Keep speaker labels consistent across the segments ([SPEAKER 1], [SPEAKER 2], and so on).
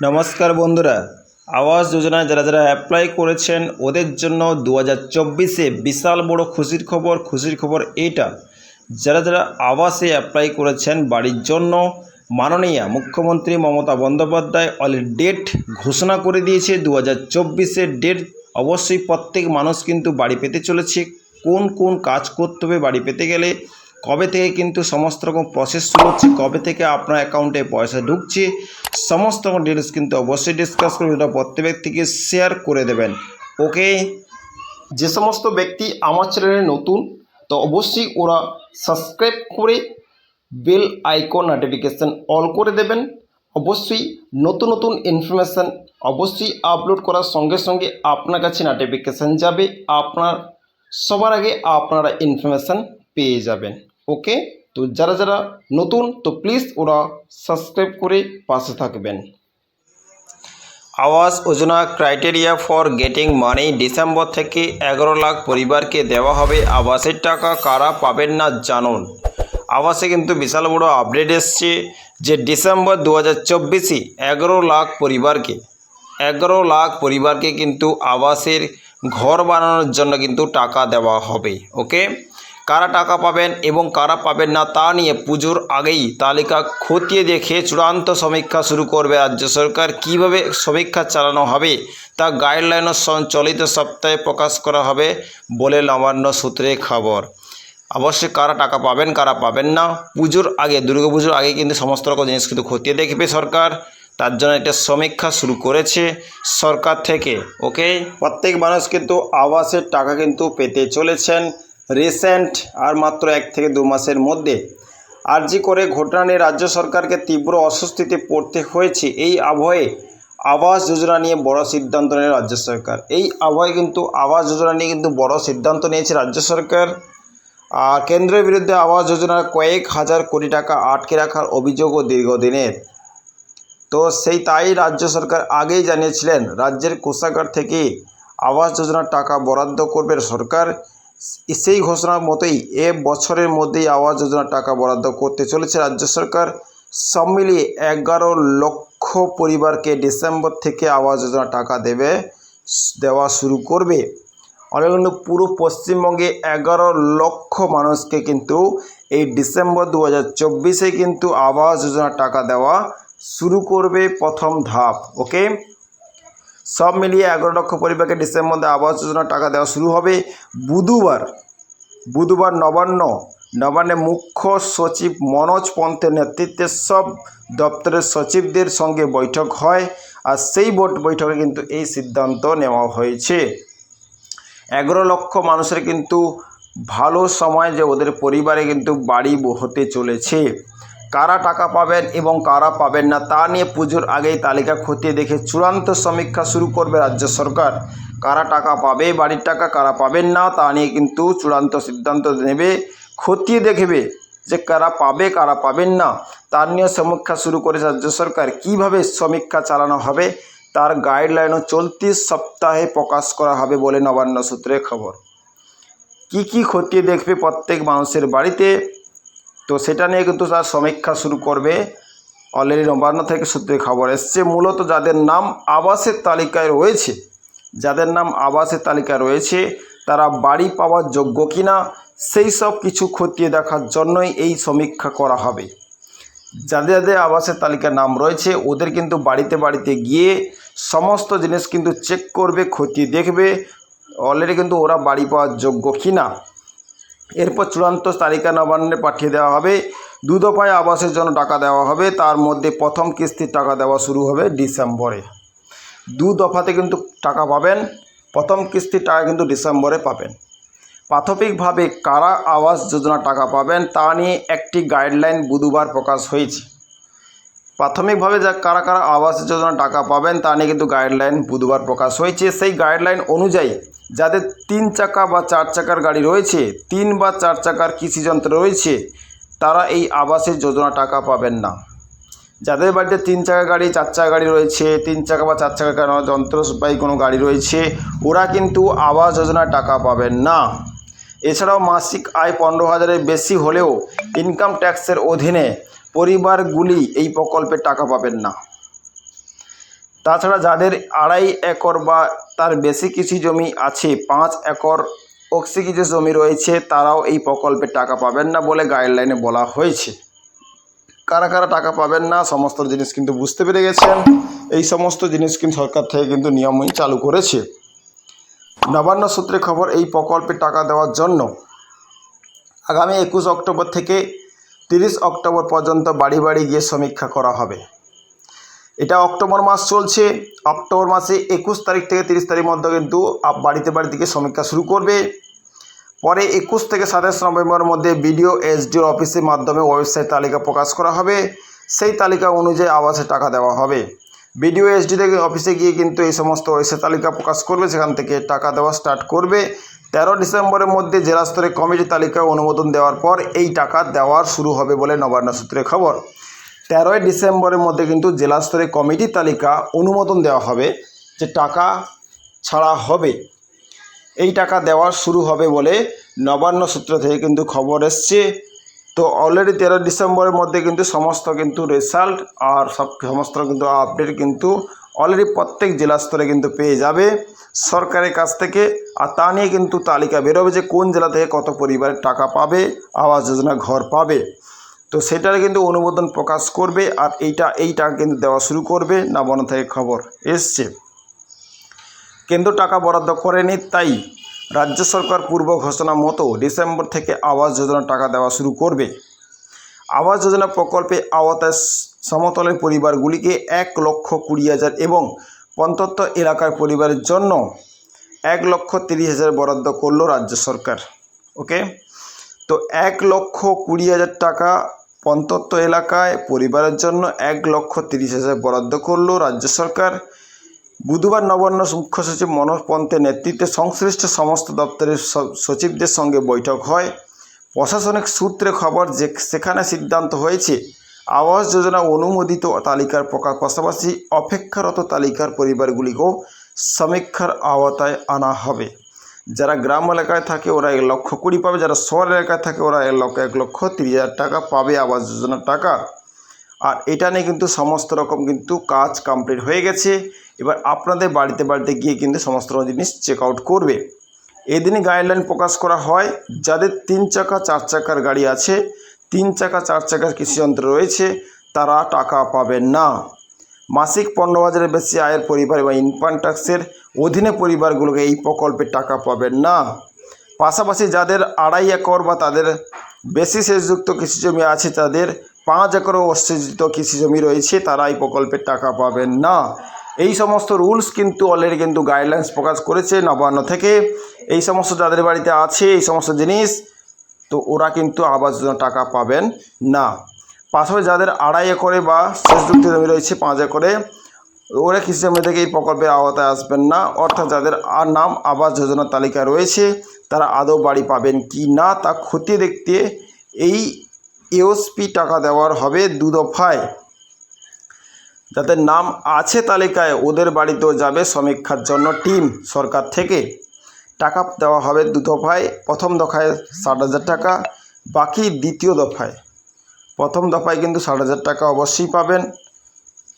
[SPEAKER 1] নমস্কার বন্ধুরা। আবাস যোজনায় যারা যারা অ্যাপ্লাই করেছেন, ওদের জন্য দু হাজার চব্বিশে বিশাল বড় খুশির খবর খুশির খবর এইটা। যারা যারা আবাসে অ্যাপ্লাই করেছেন, বাড়ির জন্য মাননীয় মুখ্যমন্ত্রী মমতা বন্দ্যোপাধ্যায় অলরেডি ডেট ঘোষণা করে দিয়েছে দু হাজার চব্বিশের ডেট অবশ্যই প্রত্যেক মানুষ কিন্তু বাড়ি পেতে চলেছে। কোন কোন কাজ করতে হবে বাড়ি পেতে গেলে কবে থেকে কিন্তু সমস্ত রকম প্রসেস শুরু হচ্ছে, কবে থেকে আপনার অ্যাকাউন্টে পয়সা ঢুকছে, সমস্ত রকম ডিটেলস কিন্তু অবশ্যই ডিসকাস করবেন এটা প্রত্যেক ব্যক্তিকে শেয়ার করে দেবেন। ওকে যে সমস্ত ব্যক্তি আমার চ্যানেলে নতুন, তো অবশ্যই ওরা সাবস্ক্রাইব করে বেল আইকন নোটিফিকেশান অল করে দেবেন। অবশ্যই নতুন নতুন ইনফরমেশান অবশ্যই আপলোড করার সঙ্গে সঙ্গে আপনার কাছে নোটিফিকেশান যাবে। আপনার, সবার আগে আপনারা ইনফরমেশান পেয়ে যাবেন। ওকে? তো যারা যারা নতুন, তো প্লিজ ওরা সাবস্ক্রাইব করে পাশে থাকবেন। Awas Yojana criteria for getting money December থেকে এগারো লাখ পরিবারকে দেওয়া হবে। আবাসের টাকা কারা পাবেন না জানুন। আবাসে কিন্তু বিশাল বড় আপডেট এসছে যে ডিসেম্বর দু হাজার চব্বিশে এগারো লাখ পরিবারকে, এগারো লাখ পরিবারকে কিন্তু আবাসের ঘর বানানোর জন্য কিন্তু টাকা দেওয়া হবে। ওকে? কারা টাকা পাবেন এবং কারা পাবেন না তা নিয়ে পুজোর আগেই তালিকা খতিয়ে দেখে চূড়ান্ত সমীক্ষা শুরু করবে রাজ্য সরকার। কীভাবে সমীক্ষা চালানো হবে তা গাইডলাইনের চলিত সপ্তাহে প্রকাশ করা হবে বলে নবান্ন সূত্রে খবর। অবশ্যই কারা টাকা পাবেন, কারা পাবেন না, পুজোর আগে দুর্গাপুজোর আগে কিন্তু সমস্ত রকম জিনিস কিন্তু খতিয়ে দেখবে সরকার। তার জন্য একটা সমীক্ষা শুরু করেছে সরকার থেকে ওকে প্রত্যেক মানুষ কিন্তু আবাসের টাকা কিন্তু পেতে চলেছেন। রিসেন্ট আর মাত্র এক থেকে দু মাসের মধ্যে আরজি করে ঘটনা নিয়ে রাজ্য সরকারকে তীব্র অস্বস্তিতে পড়তে হয়েছে। এই আবহে আবাস যোজনা নিয়ে বড় সিদ্ধান্ত নেয় রাজ্য সরকার। এই আবহে কিন্তু আবাস যোজনা নিয়ে কিন্তু বড় সিদ্ধান্ত নিয়েছে রাজ্য সরকার। আর কেন্দ্রের বিরুদ্ধে আবাস যোজনার কয়েক হাজার কোটি টাকা আটকে রাখার অভিযোগও দীর্ঘদিনের। তো সেই তাই রাজ্য সরকার আগেই জানিয়েছিলেন, রাজ্যের কোষাগার থেকে আবাস যোজনার টাকা বরাদ্দ করবে সরকার। সেই ঘোষণার মতোই এ বছরের মধ্যেই আবাস যোজনার টাকা বরাদ্দ করতে চলেছে রাজ্য সরকার। সব মিলিয়ে এগারো লক্ষ পরিবারকে ডিসেম্বর থেকে আবাস যোজনা টাকা দেবে, দেওয়া শুরু করবে। কিন্তু পুরো পশ্চিমবঙ্গে এগারো লক্ষ মানুষকে কিন্তু এই ডিসেম্বর দু হাজার চব্বিশে কিন্তু আবাস যোজনার টাকা দেওয়া শুরু করবে প্রথম ধাপ, ওকে? সব মিলিয়ে এগারো লক্ষ পরিবারকে ডিসেম্বর মধ্যে আবাস যোজনার টাকা দেওয়া শুরু হবে। বুধবার বুধবার নবান্ন নবান্নে মুখ্য সচিব মনোজ পন্থের নেতৃত্বে সব দপ্তরের সচিবদের সঙ্গে বৈঠক হয় আর সেই বোর্ড বৈঠকে কিন্তু এই সিদ্ধান্ত নেওয়া হয়েছে। এগারো লক্ষ মানুষের কিন্তু ভালো সময় যে ওদের পরিবারে কিন্তু বাড়ি হতে চলেছে। কারা টাকা পাবেন এবং কারা পাবেন না তা নিয়ে পুজোর আগেই তালিকা খতিয়ে দেখে চূড়ান্ত সমীক্ষা শুরু করবে রাজ্য সরকার। কারা টাকা পাবে, বাড়ির টাকা কারা পাবেন না তা নিয়ে কিন্তু চূড়ান্ত সিদ্ধান্ত নেবে, খতিয়ে দেখবে যে কারা পাবে, কারা পাবেন না। তার নিয়ে সমীক্ষা শুরু করেছে রাজ্য সরকার কীভাবে সমীক্ষা চালানো হবে, তার গাইডলাইনও চলতি সপ্তাহে প্রকাশ করা হবে বলে নবান্ন সূত্রে খবর। কি কি খতিয়ে দেখবে প্রত্যেক মানুষের বাড়িতে তো সেটা নিয়ে কিন্তু তার সমীক্ষা শুরু করবে। অলরেডি নবান্ন থেকে সূত্রে খবর এসছে। মূলত যাদের নাম আবাসের তালিকায় রয়েছে, যাদের নাম আবাসের তালিকায় রয়েছে, তারা বাড়ি পাওয়ার যোগ্য কিনা, সেই সব কিছু খতিয়ে দেখার জন্যই এই সমীক্ষা করা হবে। যাদের যাদের আবাসের তালিকার নাম রয়েছে, ওদের কিন্তু বাড়িতে বাড়িতে গিয়ে সমস্ত জিনিস কিন্তু চেক করবে, খতিয়ে দেখবে অলরেডি কিন্তু ওরা বাড়ি পাওয়ার যোগ্য কিনা। এরপর চূড়ান্ত তালিকা নবান্নে পাঠিয়ে দেওয়া হবে। দু দফায় আবাসের জন্য টাকা দেওয়া হবে। তার মধ্যে প্রথম কিস্তির টাকা দেওয়া শুরু হবে ডিসেম্বরে। দু দফাতে কিন্তু টাকা পাবেন। প্রথম কিস্তির টাকা কিন্তু ডিসেম্বরে পাবেন। প্রাথমিকভাবে কারা আবাস যোজনা টাকা পাবেন তা নিয়ে একটি গাইডলাইন বুধবার প্রকাশ হয়েছে। প্রাথমিকভাবে যা কারা কারা আবাস যোজনা টাকা পাবেন তা নিয়ে কিন্তু গাইডলাইন বুধবার প্রকাশ হয়েছে। সেই গাইডলাইন অনুযায়ী যাদের তিন চাকা বা চার চাকার গাড়ি রয়েছে, তিন বা চার চাকার কৃষিযন্ত্র রয়েছে, তারা এই আবাসের যোজনা টাকা পাবেন না। যাদের বাড়িতে তিন চাকা গাড়ি, চার চাকা গাড়ি রয়েছে, তিন চাকা বা চার চাকা যন্ত্রবাহী কোনো গাড়ি রয়েছে, ওরা কিন্তু আবাস যোজনার টাকা পাবেন না। এছাড়াও মাসিক আয় পনেরো হাজারের বেশি হলেও ইনকাম ট্যাক্সের অধীনে পরিবারগুলি এই প্রকল্পের টাকা পাবেন না। তাছাড়া যাদের আড়াই একর বা তার বেশি কৃষি জমি আছে, পাঁচ একর অক্সি কিছু জমি রয়েছে, তারাও এই প্রকল্পের টাকা পাবেন না বলে গাইডলাইনে বলা হয়েছে। কারা কারা টাকা পাবেন না, সমস্ত জিনিস কিন্তু বুঝতে পেরে গেছেন। এই সমস্ত জিনিস কিন্তু সরকার থেকে কিন্তু নিয়মই চালু করেছে। নবান্ন সূত্রে খবর, এই প্রকল্পে টাকা দেওয়ার জন্য আগামী একুশ অক্টোবর থেকে তিরিশ অক্টোবর পর্যন্ত বাড়ি বাড়ি গিয়ে সমীক্ষা করা হবে। এটা অক্টোবর মাস চলছে। অক্টোবর মাসে একুশ তারিখ থেকে তিরিশ তারিখ মধ্যে কিন্তু বাড়িতে বাড়িতে গিয়ে সমীক্ষা শুরু করবে। পরে একুশ থেকে সাতাশ নভেম্বরের মধ্যে বিডিও এসডিও অফিসের মাধ্যমে ওয়েবসাইট তালিকা প্রকাশ করা হবে। সেই তালিকা অনুযায়ী আবাসে টাকা দেওয়া হবে। বিডিও এসডি থেকে অফিসে গিয়ে কিন্তু এই সমস্ত ওয়েবসাইট তালিকা প্রকাশ করবে। সেখান থেকে টাকা দেওয়া স্টার্ট করবে। তেরো ডিসেম্বরের মধ্যে জেলা স্তরে কমিটি তালিকা অনুমোদন দেওয়ার পর এই টাকা দেওয়ার শুরু হবে বলে নবান্ন সূত্রে খবর। তেরোই ডিসেম্বরের মধ্যে কিন্তু জেলা স্তরে কমিটি তালিকা অনুমোদন দেওয়া হবে যে টাকা ছাড়া হবে। এই টাকা দেওয়া শুরু হবে বলে নবান্ন সূত্র থেকে কিন্তু খবর এসছে। তো অলরেডি তেরো ডিসেম্বরের মধ্যে কিন্তু সমস্ত কিন্তু রেজাল্ট আর সব সমস্ত কিন্তু আপডেট কিন্তু অলরেডি প্রত্যেক জেলা স্তরে কিন্তু পেয়ে যাবে। সরকারের কাছ থেকে, আর তা নিয়ে কিন্তু তালিকা বেরোবে যে কোন জেলা থেকে কত পরিবারের টাকা পাবে, আবাস যোজনা ঘর পাবে। তো সেটার কিন্তু অনুমোদন প্রকাশ করবে, আর এইটা এই টাকা কিন্তু দেওয়া শুরু করবে, না বন থেকে খবর এসছে। কেন্দ্র টাকা বরাদ্দ করেনি, তাই রাজ্য সরকার পূর্ব ঘোষণা মতো ডিসেম্বর থেকে আবাস যোজনা টাকা দেওয়া শুরু করবে। আবাস যোজনা প্রকল্পে আওতায় সমতলের পরিবারগুলিকে এক লক্ষ কুড়ি হাজার এবং পন্তত্ব এলাকার পরিবারের জন্য এক লক্ষ তিরিশ হাজার বরাদ্দ করল রাজ্য সরকার। ওকে? তো এক লক্ষ কুড়ি হাজার টাকা পন্তত্ব এলাকায় পরিবারের জন্য এক লক্ষ তিরিশ হাজার বরাদ্দ করল রাজ্য সরকার। বুধবার নবান্ন মুখ্য সচিব মনোজ পন্তের নেতৃত্বে সংশ্লিষ্ট সমস্ত দপ্তরের সচিবদের সঙ্গে বৈঠক হয়। প্রশাসনিক সূত্রে খবর যে, সেখানে সিদ্ধান্ত হয়েছে আবাস যোজনা অনুমোদিত তালিকার প্রকাশ পাশাপাশি অপেক্ষারত তালিকার পরিবারগুলিকেও সমীক্ষার আওতায় আনা হবে। যারা গ্রাম এলাকায় থাকে, ওরা এক লক্ষ কুড়ি পাবে। যারা শহর এলাকায় থাকে, ওরা এক লক্ষ এক লক্ষ তিরিশ হাজার টাকা পাবে আবাস যোজনার টাকা। আর এটা নিয়ে কিন্তু সমস্ত রকম কিন্তু কাজ কমপ্লিট হয়ে গেছে। এবার আপনাদের বাড়িতে বাড়িতে গিয়ে কিন্তু সমস্ত রকম জিনিস চেক আউট করবে। এদিনই গাইডলাইন প্রকাশ করা হয়, যাদের তিন চাকা, চার চাকার গাড়ি আছে তিন চাকা, চার চাকার কৃষিযন্ত্র রয়েছে, তারা টাকা পাবেন না। মাসিক পনেরো হাজারের বেশি আয়ের পরিবার বা ইনকাম ট্যাক্সের অধীনে পরিবারগুলোকে এই প্রকল্পে টাকা পাবেন না। পাশাপাশি যাদের আড়াই একর বা তাদের বেশি সেচযুক্ত কৃষি জমি আছে, তাদের পাঁচ একরও অসেচিত কৃষি জমি রয়েছে, তারা এই প্রকল্পের টাকা পাবেন না। এই সমস্ত রুলস কিন্তু অলরেডি কিন্তু গাইডলাইন্স প্রকাশ করেছে নবান্ন থেকে। এই সমস্ত যাদের বাড়িতে আছে, এই সমস্ত জিনিস তো ওরা কিন্তু আবাস যোজনা টাকা পাবেন না। পাশাপাশি যাদের আড়াই একরে বা সেচযুক্ত জমি রয়েছে পাঁচ একরে, ওরা কৃষি জমি থেকে এই প্রকল্পের আওতায় আসবেন না। অর্থাৎ যাদের আর নাম আবাস যোজনার তালিকা রয়েছে, তারা আদৌ বাড়ি পাবেন কি না তা খতিয়ে দেখতে এই এওসপি টাকা দেওয়ার হবে দু দফায়। যাদের নাম আছে তালিকায় ওদের বাড়িতেও যাবে সমীক্ষার জন্য টিম সরকার থেকে। টাকা দেওয়া হবে দু দফায়। প্রথম দফায় ষাট হাজার টাকা, বাকি দ্বিতীয় দফায়। প্রথম দফায় কিন্তু ষাট হাজার টাকা অবশ্যই পাবেন।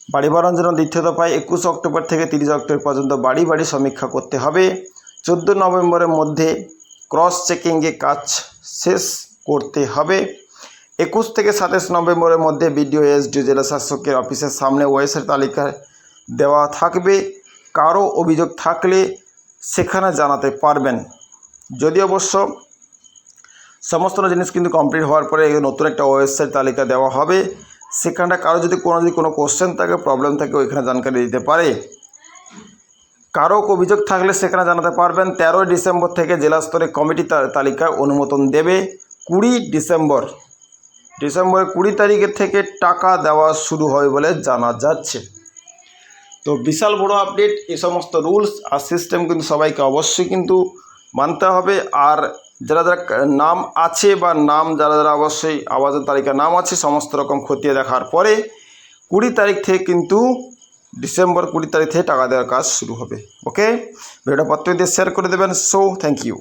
[SPEAKER 1] বাড়ি বাড়ানোর জন্য দ্বিতীয় দফায় একুশ অক্টোবর থেকে তিরিশ অক্টোবর পর্যন্ত বাড়ি বাড়ি সমীক্ষা করতে হবে। চোদ্দ নভেম্বরের মধ্যে ক্রস চেকিংয়ে কাজ শেষ করতে হবে। একুশ থেকে সাতাশ নভেম্বরের মধ্যে বিডিও এসডিও জেলা শাসকের অফিসের সামনে ওয়েসের তালিকা দেওয়া থাকবে। কারও অভিযোগ থাকলে সেখানে জানাতে পারবেন। যদি অবশ্য সমস্ত জিনিস কিন্তু কমপ্লিট হওয়ার পরে নতুন একটা ওয়েবসাইট তালিকা দেওয়া হবে, সেখানটা কারও যদি কোনো যদি কোনো কোশ্চেন থাকে প্রবলেম থাকে, ওইখানে জানকারি দিতে পারে। কারও অভিযোগ থাকলে সেখানে জানাতে পারবেন। তেরোই ডিসেম্বর থেকে জেলা স্তরে কমিটি তালিকা অনুমোদন দেবে। কুড়ি ডিসেম্বর, ডিসেম্বরের কুড়ি তারিখের থেকে টাকা দেওয়া শুরু হবে বলে জানা যাচ্ছে। তো বিশাল বড় আপডেট এই সমস্ত রুলস আর সিস্টেম কিন্তু সবাইকে অবশ্যই কিন্তু মানতে হবে। আর যারা যারা নাম আছে বা নাম যারা যারা অবশ্যই আবাসের তালিকা নাম আছে, সমস্ত রকম খতিয়ে দেখার পরে কুড়ি তারিখ থেকে কিন্তু ডিসেম্বর কুড়ি তারিখ থেকে টাকা দেওয়ার কাজ শুরু হবে। ওকে ভিডিওটা প্রত্যেকদের শেয়ার করে দেবেন। So thank you